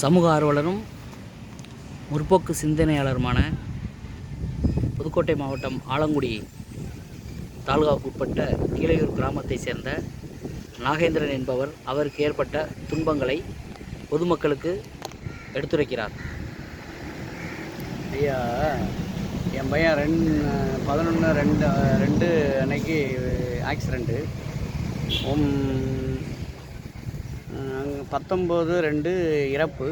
சமூக ஆர்வலரும் முற்போக்கு சிந்தனையாளருமான புதுக்கோட்டை மாவட்டம் ஆலங்குடி தாலுகாவுக்கு உட்பட்ட கீழையூர் கிராமத்தை சேர்ந்த நாகேந்திரன் என்பவர் அவருக்கு ஏற்பட்ட துன்பங்களை பொதுமக்களுக்கு எடுத்துரைக்கிறார். ஐயா என் பையன் ரெண்டு பதினொன்று ரெண்டு ரெண்டு அன்னைக்கு ஆக்சிடெண்ட்டு பத்தொம்போது ரெண்டு இறப்பு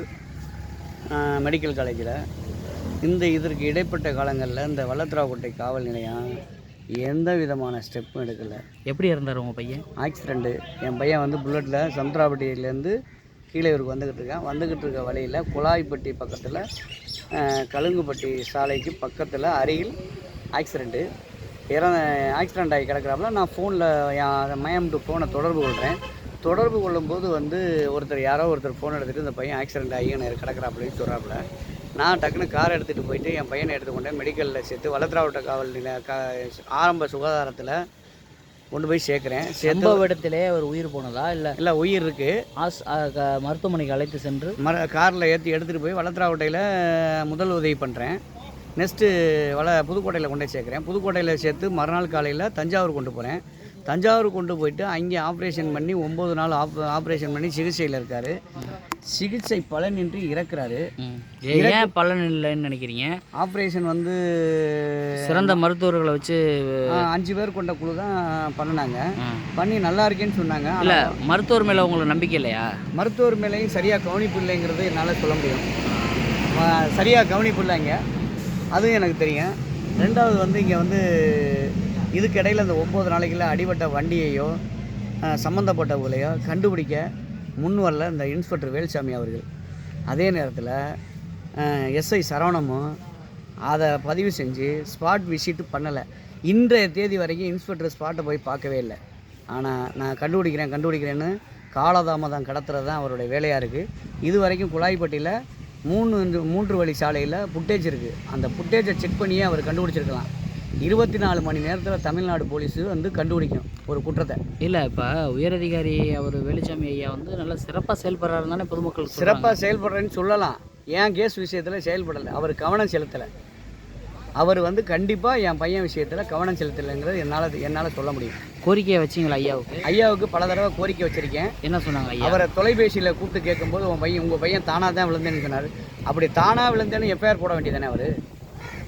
மெடிக்கல் காலேஜில் இந்த இதற்கு இடைப்பட்ட காலங்களில் இந்த வல்லத்ராவுக்கோட்டை காவல் நிலையம் எந்த விதமான ஸ்டெப்பும் எடுக்கலை. எப்படி இருந்தார் உங்கள் பையன்? ஆக்சிடெண்ட்டு என் பையன் வந்து புல்லட்டில் சமுத்திராப்பட்டியிலேருந்து கீழே இவருக்கு வந்துக்கிட்டு இருக்கேன். வந்துக்கிட்டு இருக்க வழியில் குழாய்ப்பட்டி பக்கத்தில் கழுங்குப்பட்டி சாலைக்கு பக்கத்தில் அருகில் ஆக்சிடெண்ட்டு இறந்த ஆக்சிடெண்ட் ஆகி கிடக்குறாப்புல நான் ஃபோனில் என் மயம்ட்டு ஃபோனை தொடர்பு கொள்கிறேன் தொடர்பு கொள்ளும்போது வந்து ஒருத்தர் யாரோ ஒருத்தர் ஃபோன் எடுத்துகிட்டு இந்த பையன் ஆக்சிடெண்ட் ஆகி எனக்கு கிடக்குறாப்புலன்னு சொல்கிறாப்புல நான் டக்குன்னு கார் எடுத்துகிட்டு போயிட்டு என் பையனை எடுத்துக்கொண்டேன் மெடிக்கலில் சேர்த்து வளத்ராவட்ட காவல் நிலைய கா ஆரம்ப சுகாதாரத்தில் கொண்டு போய் சேர்க்குறேன். சம்பவ இடத்திலே அவர் உயிர் போனதா? இல்லை இல்லை உயிர் இருக்குது மருத்துவமனைக்கு அழைத்து சென்று மர காரில் ஏற்றி எடுத்துகிட்டு போய் வளத்ராவட்டையில் முதல் உதவி பண்ணுறேன் நெக்ஸ்ட்டு வள புதுக்கோட்டையில் கொண்டு போய் சேர்க்குறேன். புதுக்கோட்டையில் சேர்த்து மறுநாள் காலையில் தஞ்சாவூர் கொண்டு போகிறேன் தஞ்சாவூர் கொண்டு போயிட்டு அங்கே ஆப்ரேஷன் பண்ணி ஒம்பது நாள் ஆப் ஆப்ரேஷன் பண்ணி சிகிச்சையில் இருக்கார். சிகிச்சை பலனின்றி இறக்குறாரு. ஏன் பலன் இல்லைன்னு நினைக்கிறீங்க? ஆப்ரேஷன் வந்து சிறந்த மருத்துவர்களை வச்சு அஞ்சு பேர் கொண்ட குழு தான் பண்ணினாங்க. பண்ணி நல்லா இருக்கேன்னு சொன்னாங்க. இல்லை மருத்துவர் மேலே உங்களுக்கு நம்பிக்கை இல்லையா? மருத்துவர் மேலேயும் சரியாக கவனிப்பு இல்லைங்கிறது என்னால் சொல்ல முடியும். சரியாக கவனிப்பு இல்லைங்க அதுவும் எனக்கு தெரியும். ரெண்டாவது வந்து இங்கே வந்து இதுக்கு அந்த இந்த ஒம்பது நாளைக்கில் அடிபட்ட வண்டியையோ சம்மந்தப்பட்டவர்களையோ கண்டுபிடிக்க முன் வரல இந்த இன்ஸ்பெக்டர் வேல்சாமி அவர்கள். அதே நேரத்தில் எஸ்ஐ சரவணமும் அதை பதிவு செஞ்சு ஸ்பாட் விசிட் பண்ணலை. இன்றைய தேதி வரைக்கும் இன்ஸ்பெக்டர் ஸ்பாட்டை போய் பார்க்கவே இல்லை. ஆனால் நான் கண்டுபிடிக்கிறேன் கண்டுபிடிக்கிறேன்னு காலதாமதம் கடத்துறது தான் அவருடைய வேலையாக இருக்குது இது வரைக்கும் குழாய்பட்டியில் மூணு மூன்று வழி சாலையில் புட்டேஜ் இருக்குது அந்த புட்டேஜை செக் பண்ணியே அவர் கண்டுபிடிச்சிருக்கலாம். இருபத்தி நாலு மணி நேரத்தில் தமிழ்நாடு போலீஸு வந்து கண்டுபிடிக்கும் ஒரு குற்றத்தை. இல்லை இப்போ உயரதிகாரி அவர் வேலுச்சாமி ஐயா வந்து நல்லா சிறப்பாக செயல்படுறாரு தானே பொதுமக்கள் சிறப்பாக செயல்படுறேன்னு சொல்லலாம். ஏன் கேஸ் விஷயத்தில் செயல்படலை? அவர் கவனம் செலுத்தலை. அவர் வந்து கண்டிப்பாக என் பையன் விஷயத்தில் கவனம் செலுத்தலைங்கிறது என்னால் என்னால் சொல்ல முடியும். கோரிக்கையை வச்சிங்களா ஐயாவுக்கு? ஐயாவுக்கு பல தடவை கோரிக்கை வச்சுருக்கேன். என்ன சொன்னாங்க ஐயா? அவரை தொலைபேசியில் கூப்பிட்டு கேட்கும்போது உன் பையன் உங்கள் பையன் தானாக தான் விழுந்தேன்னு சொன்னார். அப்படி தானாக விழுந்தேன்னு எஃப்ஐஆர் போட வேண்டியதானே அவர்?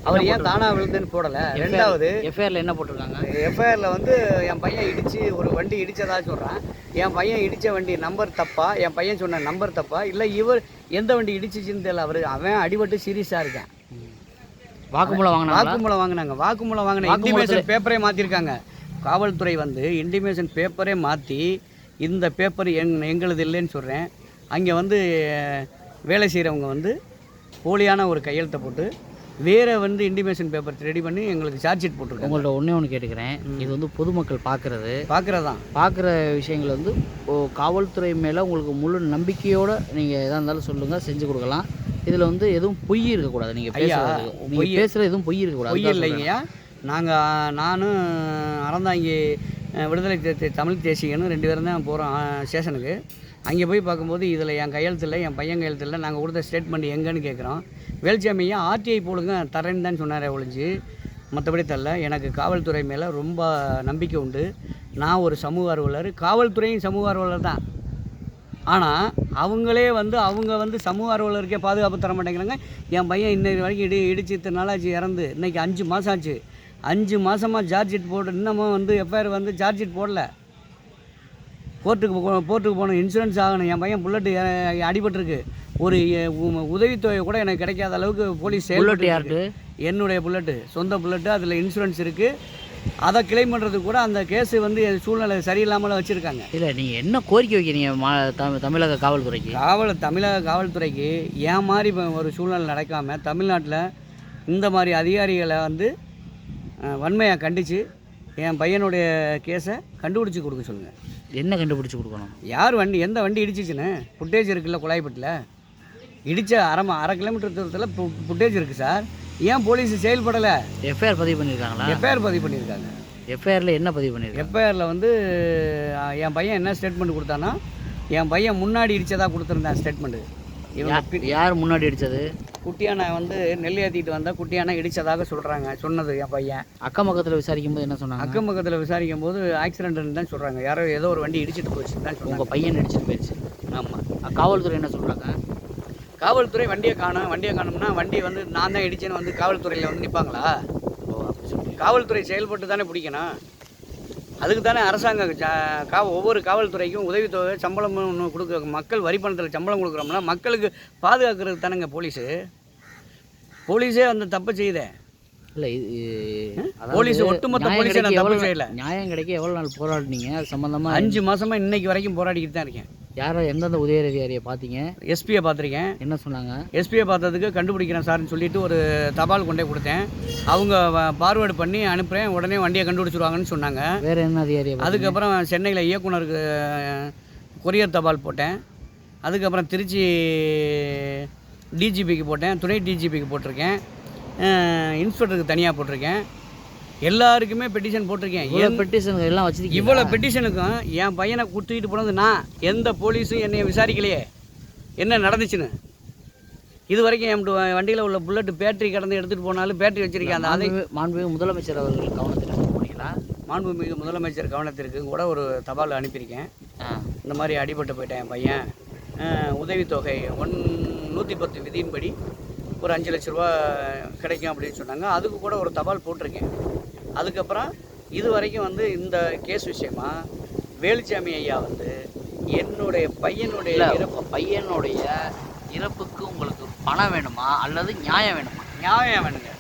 அவர் ஏன் தானாக விழுந்தேன்னு போடலை? ரெண்டாவது எஃப்ஐஆரில் என்ன போட்டிருக்காங்க? எஃப்ஐஆரில் வந்து என் பையன் இடித்து ஒரு வண்டி இடித்ததா சொல்கிறான் என் பையன் இடித்த வண்டி நம்பர் தப்பா? என் பையன் சொன்ன நம்பர் தப்பா? இல்லை இவர் எந்த வண்டி இடிச்சிச்சின்னு தெரியல. அவர் அவன் அடிபட்டு சீரியஸாக இருக்கான். வாக்குமூலம் வாங்கினாங்களா? வாக்குமூலம் வாங்கினாங்க. வாக்குமூலம் வாங்கின இன்டிமேஷன் பேப்பரே மாற்றிருக்காங்க காவல்துறை வந்து இன்டிமேஷன் பேப்பரே மாற்றி இந்த பேப்பர் எங் எங்களுது இல்லைன்னு சொல்கிறேன் அங்கே வந்து வேலை செய்கிறவங்க வந்து போலியான ஒரு கையெழுத்தை போட்டு வேறு வந்து இன்டிமேஷன் பேப்பர் ரெடி பண்ணி எங்களுக்கு சார்ஜ் ஷீட் போட்டிருக்காங்க. உங்கள்ட்ட ஒன்றே ஒன்று கேட்டுக்கிறேன். இது வந்து பொதுமக்கள் பார்க்குறது பார்க்குறது தான் பார்க்குற விஷயங்கள் வந்து ஓ காவல்துறை மேலே உங்களுக்கு முழு நம்பிக்கையோடு நீங்கள் எதாக இருந்தாலும் சொல்லுங்கள் செஞ்சு கொடுக்கலாம். இதில் வந்து எதுவும் பொய் இருக்கக்கூடாது. நீங்கள் பேசுறது நீங்கள் பொய் பேசுகிறது எதுவும் பொய் இருக்கக்கூடாது. பொய் இல்லைங்கய்யா நாங்கள் நானும் அறந்தாங்கி விடுதலை தமிழ் தேசியன்னு ரெண்டு பேரும் தான் போகிறோம் ஸ்டேஷனுக்கு. அங்கே போய் பார்க்கும்போது இதில் என் கையெழுத்து இல்லை என் பையன் கையெழுத்து இல்லை நாங்கள் கொடுத்த ஸ்டேட்மெண்ட் எங்கேன்னு கேட்குறோம். வேல்சாமியா ஆர்டிஐ போலுங்க தரேன்னு தான் சொன்னாரே ஒழிஞ்சு. மற்றபடி தரல. எனக்கு காவல்துறை மேலே ரொம்ப நம்பிக்கை உண்டு. நான் ஒரு சமூக ஆர்வலர். காவல்துறையும் சமூக ஆர்வலர் தான். ஆனால் அவங்களே வந்து அவங்க வந்து சமூக ஆர்வலருக்கே பாதுகாப்பு தர மாட்டேங்கிறாங்க. என் பையன் இன்னைக்கு வரைக்கும் இடி இடிச்சு இத்தனை நாளாச்சு இறந்து. இன்றைக்கி அஞ்சு மாதம் ஆச்சு. அஞ்சு மாதமாக சார்ஜ் ஷீட் போட்டு இன்னமும் வந்து எஃப்ஐஆர் வந்து சார்ஜ் ஷீட் போடல. கோர்ட்டுக்கு கோர்ட்டுக்கு போகணும் இன்சூரன்ஸ் ஆகணும். என் பையன் புல்லட்டு அடிபட்டிருக்கு. ஒரு உதவித்தொகை கூட எனக்கு கிடைக்காத அளவுக்கு போலீஸ் செயல்பட்டு என்னுடைய புல்லட்டு சொந்த புல்லட்டு அதில் இன்சூரன்ஸ் இருக்குது அதை கிளைம் பண்ணுறதுக்கு கூட அந்த கேஸு வந்து சூழ்நிலை சரியில்லாமல் வச்சுருக்காங்க. இல்லை நீங்கள் என்ன கோரிக்கை வைக்கிறீங்க மா தமிழ் தமிழக காவல்துறைக்கு? காவல் தமிழக காவல்துறைக்கு ஏன் மாதிரி இப்போ ஒரு சூழ்நிலை நடக்காமல் தமிழ்நாட்டில் இந்த மாதிரி அதிகாரிகளை வந்து வன்மையாக கண்டித்து என் பையனுடைய கேஸை கண்டுபிடிச்சி கொடுக்க சொல்லுங்கள் என்ன கண்டுபிடிச்சி கொடுக்கணும்? யார் வண்டி எந்த வண்டி இடிச்சிச்சுன்னு? ஃபுட்டேஜ் இருக்குல்ல குழாய்பட்டில்? இடித்த அரை அரை கிலோமீட்டர் தூரத்தில் ஃபுட்டேஜ் இருக்குது சார். ஏன் போலீஸ் செயல்படலை? எஃப்ஐஆர் பதிவு பண்ணியிருக்காங்களா எஃப்ஐஆர் பதிவு பண்ணியிருக்காங்க எஃப்ஐஆரில் என்ன பதிவு பண்ணியிருக்காங்க எஃப்ஐஆரில் வந்து என் பையன் என்ன ஸ்டேட்மெண்ட் கொடுத்தான்னா என் பையன் முன்னாடி இடிச்சதா கொடுத்துருந்தேன் ஸ்டேட்மெண்ட்டு இவங்க யார் முன்னாடி அடித்தது குட்டியானை வந்து நெல் ஏற்றிட்டு வந்தால் குட்டியானை இடித்ததாக சொல்கிறாங்க சொன்னது என் பையன். அக்கம் பக்கத்தில் விசாரிக்கும் போது என்ன சொன்னாங்க? அக்கம் பக்கத்தில் விசாரிக்கும் போது ஆக்சிடென்ட்னு தான் சொல்கிறாங்க யாரோ ஏதோ ஒரு வண்டி இடிச்சிட்டு போச்சுன்னு தான் உங்கள் பையன் அடிச்சிட்டு போயிடுச்சு. ஆமாம் காவல்துறை என்ன சொல்கிறாங்க காவல்துறை வண்டியை காணும் வண்டியை காணும்னா வண்டி வந்து நான் தான் இடிச்சேன்னு வந்து காவல்துறையில் வந்து நிற்பாங்களா காவல்துறை செயல்பட்டு தானே பிடிக்கணும். அதுக்கு தானே அரசாங்கம் கா ஒவ்வொரு காவல்துறைக்கும் உதவித்தொகை சம்பளம் ஒன்று கொடுக்க மக்கள் வரி பணத்தில் சம்பளம் கொடுக்குறோம்னா மக்களுக்கு பாதுகாக்கிறது தானேங்க போலீஸு? போலீஸே அந்த தப்பை செய்யுதே. இல்லை போலீஸ் ஒட்டுமொத்த போலீஸே நான் தப்பு செய்யல. நியாயம் கிடைக்க எவ்வளோ நாள் போராடினீங்க? அது சம்மந்தமாக அஞ்சு மாசமா இன்னைக்கு வரைக்கும் போராடிக்கிட்டு தான் இருக்கேன். யாரை எந்தெந்த உதயரதிகாரியை பார்த்தீங்க? எஸ்பியை பார்த்துருக்கேன். என்ன சொன்னாங்க? எஸ்பியை பார்த்ததுக்கு கண்டுபிடிக்கிறேன் சார்னு சொல்லிட்டு ஒரு தபால் கொண்டே கொடுத்தேன். அவங்க பார்வேர்டு பண்ணி அனுப்புகிறேன் உடனே வண்டியை கண்டுபிடிச்சிருவாங்கன்னு சொன்னாங்க. வேற என்ன அதிகாரியை? அதுக்கப்புறம் சென்னையில் இயக்குனருக்கு கொரியர் தபால் போட்டேன். அதுக்கப்புறம் திருச்சி டிஜிபிக்கு போட்டேன். துணை டிஜிபிக்கு போட்டிருக்கேன். இன்ஸ்பெக்டருக்கு தனியாக போட்டிருக்கேன். எல்லாருக்குமே பெட்டிஷன் போட்டிருக்கேன். எந்த- பெட்டிஷன் எல்லாம் வச்சிருக்கீங்க இவ்வளோ பெட்டிஷனுக்கும் என் பையனை குத்திக்கிட்டு போனது நான். எந்த போலீஸும் என்னை விசாரிக்கலையே. என்ன நடந்துச்சுன்னு? இது வரைக்கும் என் வண்டியில் உள்ள புல்லட் பேட்டரி கடந்து எடுத்துகிட்டு போனாலும் பேட்டரி வச்சிருக்கேன். அந்த அதை மாண்புமிகு- முதலமைச்சர் அவர்கள் கவனத்தில் கொண்டு போனீங்களா மாண்புமிகு முதலமைச்சர் கவனத்திற்கு கூட ஒரு தபால் அனுப்பியிருக்கேன். இந்த மாதிரி அடிபட்டு போயிட்டேன் என் பையன். உதவித்தொகை ஒன் நூற்றி பத்து விதியின்படி ஒரு அஞ்சு லட்ச ரூபா கிடைக்கும் அப்படின்னு சொன்னாங்க. அதுக்கு கூட ஒரு தபால் போட்டிருக்கேன். அதுக்கப்புறம் இது வரைக்கும் வந்து இந்த கேஸ் விஷயமா வேலுச்சாமி ஐயா வந்து என்னுடைய பையனுடைய இறப்பு பையனுடைய இறப்புக்கு உங்களுக்கு பணம் வேணுமா அல்லது நியாயம் வேணுமா? நியாயம் வேணுங்க.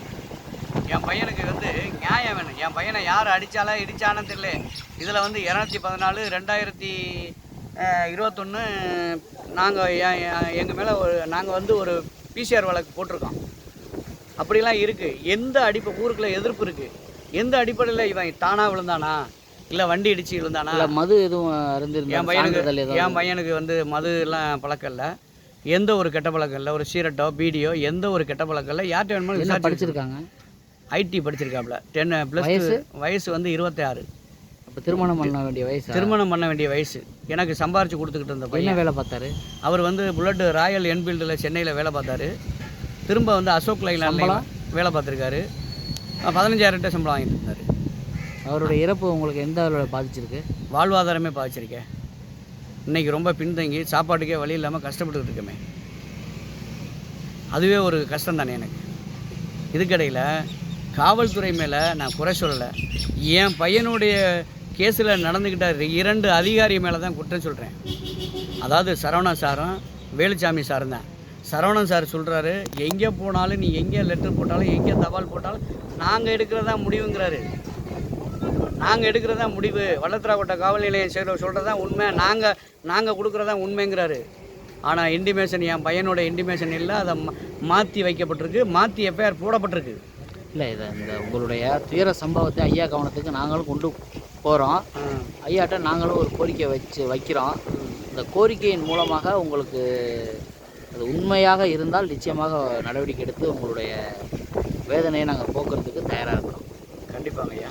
என் பையனுக்கு வந்து நியாயம் வேணும். என் பையனை யார் அடித்தாலா இடிச்சானு தெரியல. இதில் வந்து இரநூத்தி பதினாலு ரெண்டாயிரத்தி இருபத்தொன்று நாங்கள் எங்கள் மேலே ஒரு நாங்கள் வந்து ஒரு பிசிஆர் வழக்கு போட்டிருக்கோம். அப்படிலாம் இருக்குது எந்த அடிப்பை ஊருக்குள்ள எதிர்ப்பு இருக்குது எந்த அடிப்படையில் இவன் தானாக விழுந்தானா? இல்லை வண்டி இடிச்சு விழுந்தானா? இல்லை மது எதுவும் இருந்திருந்தா என் பையனுக்கு என் பையனுக்கு வந்து மது எல்லாம் பழக்கம் இல்லை. எந்த ஒரு கெட்ட பழக்கம் இல்லை. ஒரு சீரட்டோ பீடியோ எந்த ஒரு கெட்ட பழக்கம் இல்லை. யார்கிட்ட வேணுமோ படிச்சிருக்காங்க? ஐடி படிச்சிருக்காப்புல டென் ப்ளஸ் வயசு? வந்து இருபத்தி ஆறு அப்போ திருமணம் பண்ண வேண்டிய வயசு? திருமணம் பண்ண வேண்டிய வயசு. எனக்கு சம்பாரிச்சு கொடுத்துக்கிட்டு இருந்த பையன். வேலை பார்த்தாரு? அவர் வந்து புல்லட் ராயல் என்ஃபீல்டில் சென்னையில் வேலை பார்த்தாரு. திரும்ப வந்து அசோக் லைலாண்டில்? வேலை பார்த்துருக்காரு. பதினஞ்சாயிரம் ரூபாய் சம்பளம் வாங்கிட்டு இருந்தார் அவருடைய இறப்பு உங்களுக்கு எந்த அளவில் பாதிச்சிருக்கு? வாழ்வாதாரமே பாதிச்சிருக்கேன் இன்னைக்கு ரொம்ப பின்தங்கி சாப்பாட்டுக்கே வழி இல்லாமல் கஷ்டப்பட்டுக்கிட்டு இருக்கமே. அதுவே ஒரு கஷ்டம் தானே எனக்கு. இதுக்கடையில் காவல்துறை மேலே நான் குறை சொல்லலை. என் பையனுடைய கேஸில் நடந்துக்கிட்ட இரண்டு அதிகாரி மேலே தான் குற்றம் சொல்கிறேன் அதாவது சரவணா சாரும் வேலுச்சாமி சாரும் தான் சரவணன் சார் சொல்கிறாரு எங்கே போனாலும் நீ எங்கே லெட்டர் போட்டாலும் எங்கே தபால் போட்டாலும் நாங்கள் எடுக்கிறதா முடிவுங்கிறாரு. நாங்கள் எடுக்கிறதா முடிவு. வள்ளத்திராக்கோட்டை காவல் நிலையம் செய்கிற சொல்கிறது தான் உண்மை. நாங்கள் நாங்கள் கொடுக்குறதா உண்மைங்கிறாரு. ஆனால் இன்டிமேஷன் என் பையனோட இன்டிமேஷன் இல்லை. அதை மாற்றி வைக்கப்பட்டிருக்கு. மாற்றி எஃப்ஐஆர் போடப்பட்டிருக்கு. இல்லை இதை இந்த உங்களுடைய துயர சம்பவத்தை ஐயா கவனத்துக்கு நாங்களும் கொண்டு போகிறோம் ஐயாட்ட நாங்களும் ஒரு கோரிக்கை வச்சு வைக்கிறோம். இந்த கோரிக்கையின் மூலமாக உங்களுக்கு அது உண்மையாக இருந்தால் நிச்சயமாக நடவடிக்கை எடுத்து உங்களுடைய வேதனையை நாங்கள் போக்குறதுக்கு தயாராக இருக்கிறோம் கண்டிப்பாங்க ஐயா.